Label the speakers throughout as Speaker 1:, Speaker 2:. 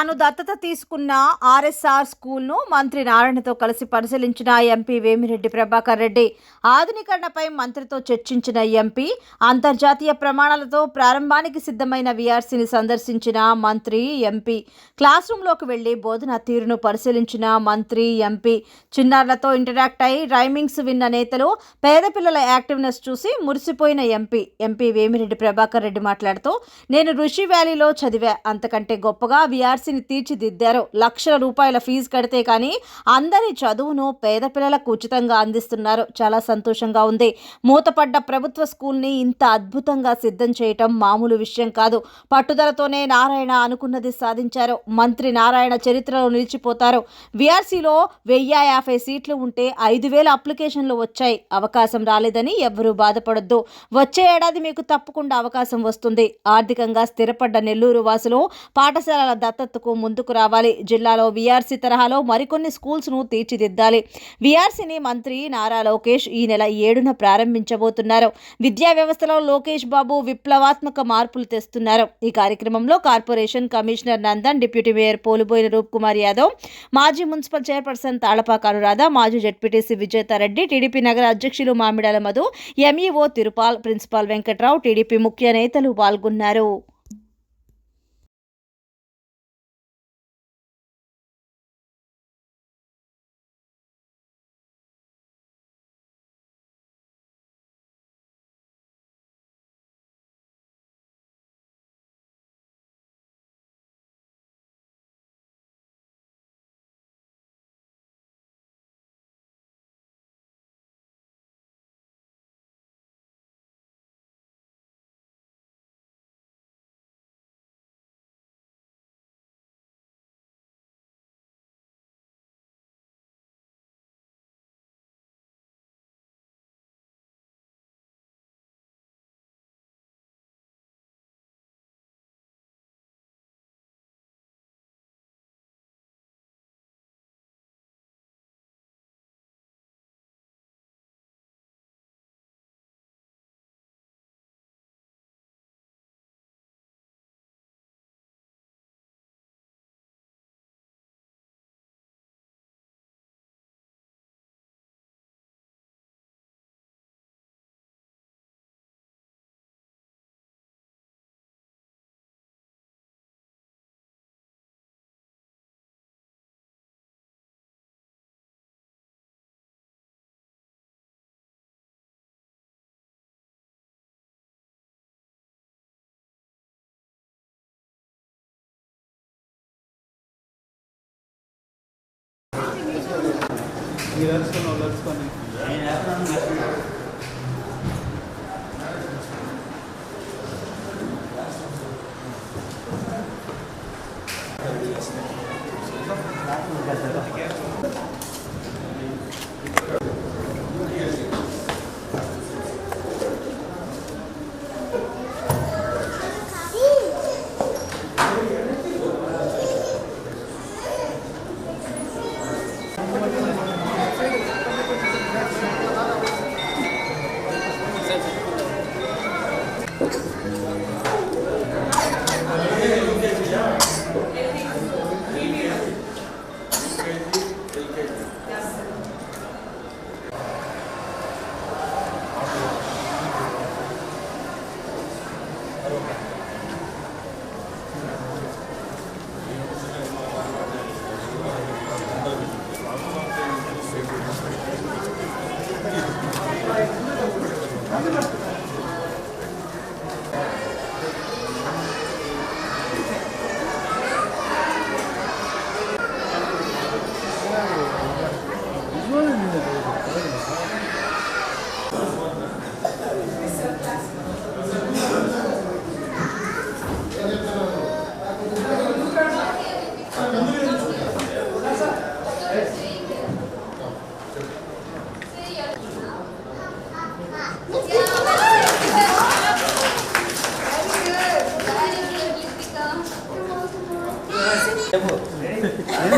Speaker 1: తాను దత్తత తీసుకున్న ఆర్ఎస్ఆర్ స్కూల్ను మంత్రి నారాయణతో కలిసి పరిశీలించిన ఎంపీ వేమిరెడ్డి ప్రభాకర్ రెడ్డి. ఆధునీకరణపై మంత్రితో చర్చించిన ఎంపీ అంతర్జాతీయ ప్రమాణాలతో ప్రారంభానికి సిద్ధమైన విఆర్సీని సందర్శించిన మంత్రి ఎంపీ. క్లాస్ రూమ్లోకి వెళ్ళి బోధనా తీరును పరిశీలించిన మంత్రి ఎంపీ. చిన్నారులతో ఇంటరాక్ట్ అయి రైమింగ్స్ విన్న నేతలు పేద పిల్లల యాక్టివ్నెస్ చూసి మురిసిపోయిన ఎంపీ ఎంపీ వేమిరెడ్డి ప్రభాకర్ రెడ్డి మాట్లాడుతూ నేను ఋషి వ్యాలీలో చదివా. అంతకంటే గొప్పగా విఆర్సీ వీఆర్సీని తీర్చిదిద్దారు. లక్షల రూపాయల ఫీజు కడితే కానీ అందరి చదువును పేద పిల్లలకు ఉచితంగా అందిస్తున్నారు. చాలా సంతోషంగా ఉంది. మూతపడ్డ ప్రభుత్వ స్కూల్ని ఇంత అద్భుతంగా సిద్ధం చేయటం మామూలు విషయం కాదు. పట్టుదలతోనే నారాయణ అనుకున్నది సాధించారు. మంత్రి నారాయణ చరిత్రలో నిలిచిపోతారు. విఆర్సీలో వెయ్యి యాభై సీట్లు ఉంటే ఐదు వేల అప్లికేషన్లు వచ్చాయి. అవకాశం రాలేదని ఎవ్వరూ బాధపడొద్దు. వచ్చే ఏడాది మీకు తప్పకుండా అవకాశం వస్తుంది. ఆర్థికంగా స్థిరపడ్డ నెల్లూరు వాసులు పాఠశాలల దత్తతకు ముందుకు రావాలి. జిల్లాలో వీఆర్సీ తరహాలో మరికొన్ని స్కూల్స్ను తీర్చిదిద్దాలి. వీఆర్సీని మంత్రి నారా లోకేష్ ఈ నెల ఏడున ప్రారంభించబోతున్నారు. విద్యా వ్యవస్థలో లోకేష్ బాబు విప్లవాత్మక మార్పులు తెస్తున్నారు. ఈ కార్యక్రమంలో corporation commissioner Nandan deputy mayor పోలిపోయిన Roop Kumar Yadav మాజీ మున్సిపల్ చైర్పర్సన్ తాళపాక అనురాధ మాజీ జడ్పీటీసీ విజేతారెడ్డి టీడీపీ నగర అధ్యక్షులు Mamidala Madhu MEO Tirupal principal Venkatrao TDP ముఖ్య నేతలు పాల్గొన్నారు.
Speaker 2: మీరు అరుచుకొని వాళ్ళు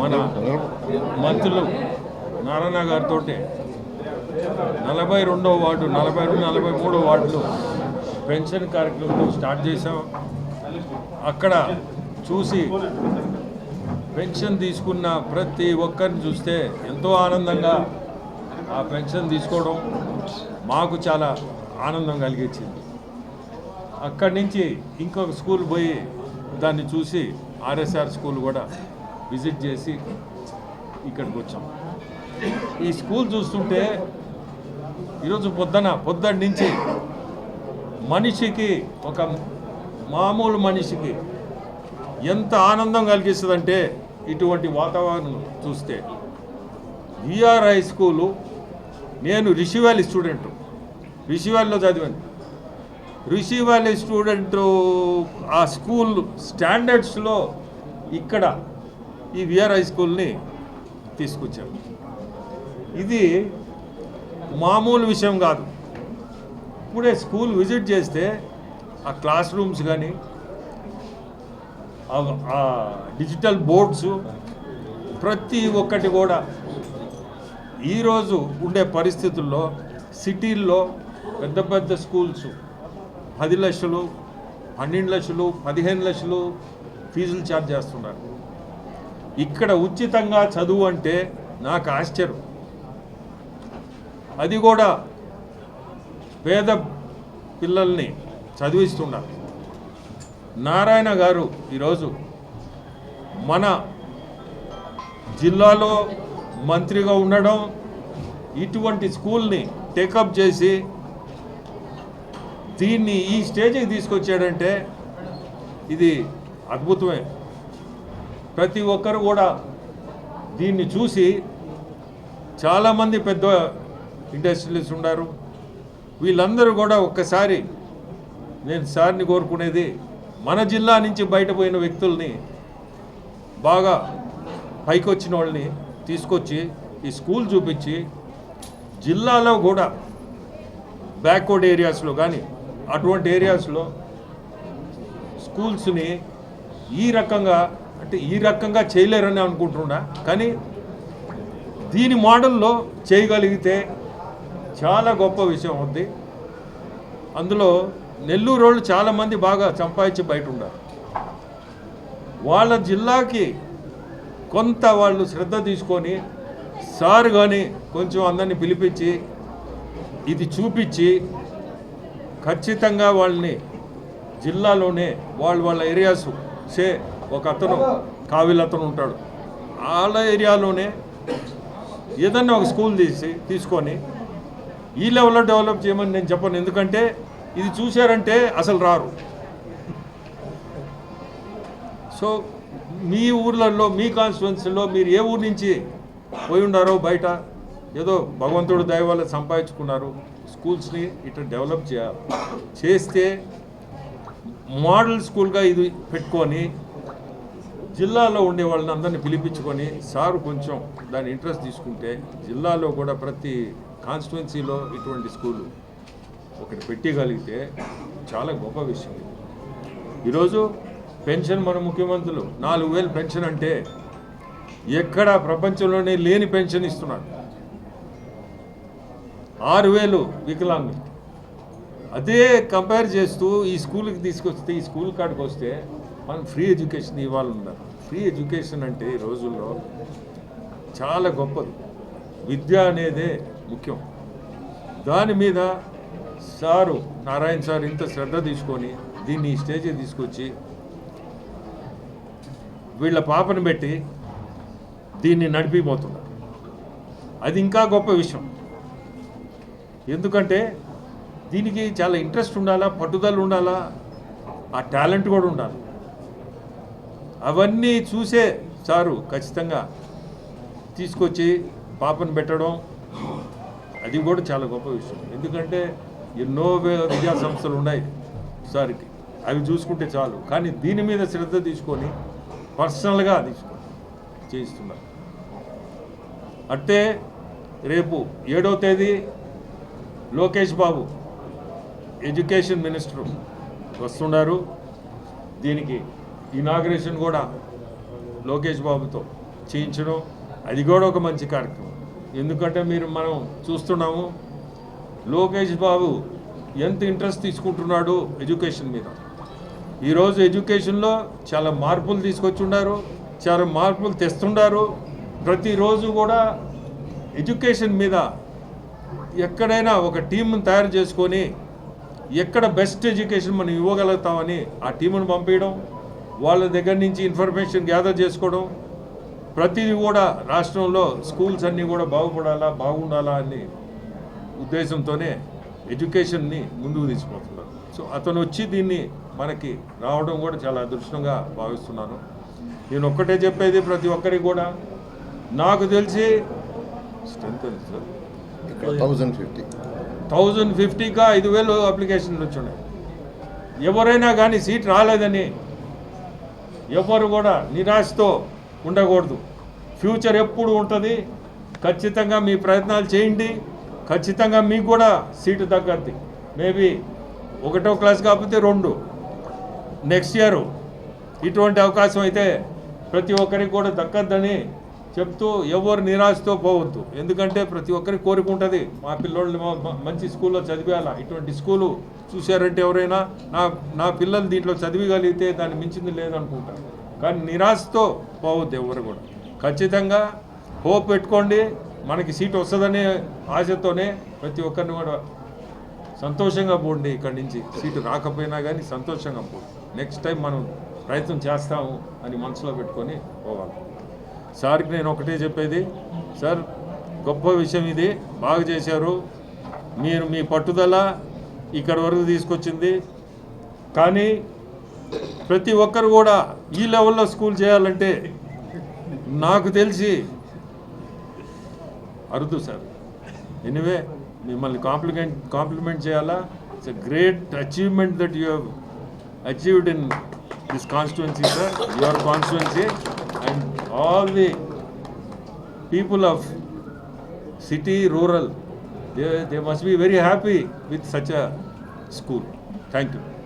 Speaker 3: మన మంత్రులు నారాయణ గారితో నలభై రెండో వార్డు నలభై రెండు నలభై మూడో వార్డులు పెన్షన్ కార్యక్రమం స్టార్ట్ చేసాం అక్కడ చూసి పెన్షన్ తీసుకున్న ప్రతి ఒక్కరిని చూస్తే ఎంతో ఆనందంగా ఆ పెన్షన్ తీసుకోవడం మాకు చాలా ఆనందం కలిగించింది. అక్కడి నుంచి ఇంకొక స్కూల్ పోయి దాన్ని చూసి ఆర్ఎస్ఆర్ స్కూల్ కూడా విజిట్ చేసి ఇక్కడికి వచ్చాం. ఈ స్కూల్ చూస్తుంటే ఈరోజు పొద్దున పొద్దున్న నుంచి మనిషికి ఒక మామూలు మనిషికి ఎంత ఆనందం కలిగిస్తుందంటే ఇటువంటి వాతావరణం చూస్తే. విఆర్ హై స్కూలు నేను రిషివాలి స్టూడెంట్ రిషివాలిలో చదివాను. రిషి వ్యాలీ స్టూడెంట్ ఆ స్కూల్ స్టాండర్డ్స్లో ఇక్కడ ఈ విఆర్ హై స్కూల్ని తీసుకొచ్చారు ఇది మామూలు విషయం కాదు. ఇప్పుడే స్కూల్ విజిట్ చేస్తే ఆ క్లాస్ రూమ్స్ కానీ ఆ డిజిటల్ బోర్డ్స్ ప్రతి ఒక్కటి కూడా ఈరోజు ఉండే పరిస్థితుల్లో సిటీల్లో పెద్ద పెద్ద స్కూల్స్ పది లక్షలు పన్నెండు లక్షలు పదిహేను లక్షలు ఫీజులు ఛార్జ్ చేస్తున్నారు. ఇక్కడ ఉచితంగా చదువు అంటే నాకు ఆశ్చర్యం. అది కూడా పేద పిల్లల్ని చదివిస్తున్నారు నారాయణ గారు ఈరోజు మన జిల్లాలో మంత్రిగా ఉండడం ఇటువంటి స్కూల్ని టేకప్ చేసి దీన్ని ఈ స్టేజ్కి తీసుకొచ్చాడంటే ఇది అద్భుతమే. ప్రతి ఒక్కరు కూడా దీన్ని చూసి చాలామంది పెద్ద ఇండస్ట్రియలిస్ట్ ఉన్నారు వీళ్ళందరూ కూడా ఒక్కసారి నేను సార్ని కోరుకునేది మన జిల్లా నుంచి బయటపోయిన వ్యక్తుల్ని బాగా పైకొచ్చిన వాళ్ళని తీసుకొచ్చి ఈ స్కూల్ చూపించి జిల్లాలో కూడా బ్యాక్వర్డ్ ఏరియాస్లో కానీ అటువంటి ఏరియాస్లో స్కూల్స్ని ఈ రకంగా అంటే ఈ రకంగా చేయలేరని అనుకుంటున్నా. కానీ దీని మోడల్లో చేయగలిగితే చాలా గొప్ప విషయం ఉంది. అందులో నెల్లూరు వాళ్ళు చాలామంది బాగా సంపాదించి బయట ఉన్నారు. వాళ్ళ జిల్లాకి కొంత వాళ్ళు శ్రద్ధ తీసుకొని సార్ కానీ కొంచెం అందరిని పిలిపించి ఇది చూపించి ఖచ్చితంగా వాళ్ళని జిల్లాలోనే వాళ్ళ వాళ్ళ ఏరియాస్ సే ఒక అతను కావిల్ అతను ఉంటాడు. వాళ్ళ ఏరియాలోనే ఏదన్నా ఒక స్కూల్ తీసి తీసుకొని ఈ లెవెల్లో డెవలప్ చేయమని నేను చెప్పను. ఎందుకంటే ఇది చూశారంటే అసలు రారు. సో మీ ఊర్లలో మీ కాన్స్టిట్యున్సీలో మీరు ఏ ఊరు నుంచి పోయి ఉండారో బయట ఏదో భగవంతుడు దయ వల్ల సంపాదించుకున్నారు. స్కూల్స్ని ఇట్లా డెవలప్ చేయాలి. చేస్తే మోడల్ స్కూల్గా ఇది పెట్టుకొని జిల్లాలో ఉండే వాళ్ళని అందరినీ పిలిపించుకొని సారు కొంచెం దాని ఇంట్రెస్ట్ తీసుకుంటే జిల్లాలో కూడా ప్రతి కాన్స్టిట్యున్సీలో ఇటువంటి స్కూలు ఒకటి పెట్టగలిగితే చాలా గొప్ప విషయం. ఈరోజు పెన్షన్ మన ముఖ్యమంత్రులు నాలుగు వేలు పెన్షన్ అంటే ఎక్కడ ప్రపంచంలోనే లేని పెన్షన్ ఇస్తున్నారు. ఆరు వేలు వికలాంగులు. అదే కంపేర్ చేస్తూ ఈ స్కూల్కి తీసుకొస్తే ఈ స్కూల్ కాడికి వస్తే మనం ఫ్రీ ఎడ్యుకేషన్ ఇవ్వాలన్నారు ఫ్రీ ఎడ్యుకేషన్ అంటే ఈ రోజుల్లో చాలా గొప్పది. విద్య అనేదే ముఖ్యం. దాని మీద సారు నారాయణ సార్ ఇంత శ్రద్ధ తీసుకొని దీన్ని ఈ స్టేజ్కి తీసుకొచ్చి వీళ్ళ పాపను పెట్టి దీన్ని నడిపిపోతున్నారు. అది ఇంకా గొప్ప విషయం. ఎందుకంటే దీనికి చాలా ఇంట్రెస్ట్ ఉండాలా పట్టుదల ఉండాలా ఆ టాలెంట్ కూడా ఉండాలి. అవన్నీ చూసే సారు ఖచ్చితంగా తీసుకొచ్చి పాపను పెట్టడం అది కూడా చాలా గొప్ప విషయం. ఎందుకంటే ఎన్నో విద్యా సంస్థలు ఉన్నాయి సార్కి. అవి చూసుకుంటే చాలు. కానీ దీని మీద శ్రద్ధ తీసుకొని పర్సనల్గా తీసుకొని చేయిస్తున్నారు. అంటే రేపు ఏడవ తేదీ లోకేష్ బాబు ఎడ్యుకేషన్ మినిస్టర్ వస్తున్నారు దీనికి ఇనాగ్రేషన్ కూడా లోకేష్ బాబుతో చేయించడం అది కూడా ఒక మంచి కార్యక్రమం. ఎందుకంటే మీరు మనం చూస్తున్నాము లోకేష్ బాబు ఎంత ఇంట్రెస్ట్ తీసుకుంటున్నాడు ఎడ్యుకేషన్ మీద. ఈరోజు ఎడ్యుకేషన్లో చాలా మార్పులు తీసుకొచ్చున్నారు చాలా మార్పులు తెస్తున్నారు ప్రతిరోజు కూడా ఎడ్యుకేషన్ మీద ఎక్కడైనా ఒక టీంను తయారు చేసుకొని ఎక్కడ బెస్ట్ ఎడ్యుకేషన్ మనం ఇవ్వగలుగుతామని ఆ టీమును పంపించడం వాళ్ళ దగ్గర నుంచి ఇన్ఫర్మేషన్ గ్యాదర్ చేసుకోవడం ప్రతిదీ కూడా రాష్ట్రంలో స్కూల్స్ అన్నీ కూడా బాగుపడాలా బాగుండాలా అని ఉద్దేశంతోనే ఎడ్యుకేషన్ని ముందుకు తీసుకుపోతున్నారు. సో అతను వచ్చి దీన్ని మనకి రావడం కూడా చాలా అదృష్టంగా భావిస్తున్నాను. నేను ఒక్కటే చెప్పేది ప్రతి ఒక్కరికి కూడా నాకు తెలిసి స్ట్రెంత్
Speaker 4: థౌజండ్ ఫిఫ్టీ.
Speaker 3: థౌజండ్ ఫిఫ్టీగా ఐదు వేలు అప్లికేషన్లు వచ్చున్నాయి ఎవరైనా కానీ సీట్ రాలేదని ఎవరు కూడా నిరాశతో ఉండకూడదు. ఫ్యూచర్ ఎప్పుడు ఉంటుంది? ఖచ్చితంగా మీ ప్రయత్నాలు చేయండి. ఖచ్చితంగా మీకు కూడా సీటు తగ్గద్ది. మేబీ ఒకటో క్లాస్ కాకపోతే రెండు. నెక్స్ట్ ఇయర్ ఇటువంటి అవకాశం అయితే ప్రతి ఒక్కరికి కూడా దక్కద్దని చెప్తూ ఎవరు నిరాశతో పోవద్దు. ఎందుకంటే ప్రతి ఒక్కరికి కోరిక ఉంటుంది. మా పిల్లోళ్ళు మా- మంచి స్కూల్లో చదివేయాలా? ఇటువంటి స్కూలు చూశారంటే ఎవరైనా నా నా పిల్లలు దీంట్లో చదివగలిగితే దాన్ని మించింది లేదనుకుంటారు కానీ నిరాశతో పోవద్దు ఎవరు కూడా. ఖచ్చితంగా హోప్ పెట్టుకోండి. మనకి సీట్ వస్తుందనే ఆశతోనే ప్రతి ఒక్కరిని కూడా సంతోషంగా పోండి ఇక్కడి నుంచి. సీటు రాకపోయినా కానీ సంతోషంగా పోండి. నెక్స్ట్ టైం మనం ప్రయత్నం చేస్తాము అని మనసులో పెట్టుకొని పోవాలి. సార్కి నేను ఒకటే చెప్పేది సార్ గొప్ప విషయం ఇది బాగా చేశారు. మీరు మీ పట్టుదల ఇక్కడ వరకు తీసుకొచ్చింది. కానీ ప్రతి ఒక్కరు కూడా ఈ లెవెల్లో స్కూల్ చేయాలంటే నాకు తెలిసి అరుదు సార్. ఎనివే మిమ్మల్ని కాంప్లిమెంట్ కాంప్లిమెంట్ చేయాలా? It's a great achievement that you have achieved in this constituency sir your constituency all the people of city, rural, they, they must be very happy with such a school. Thank you.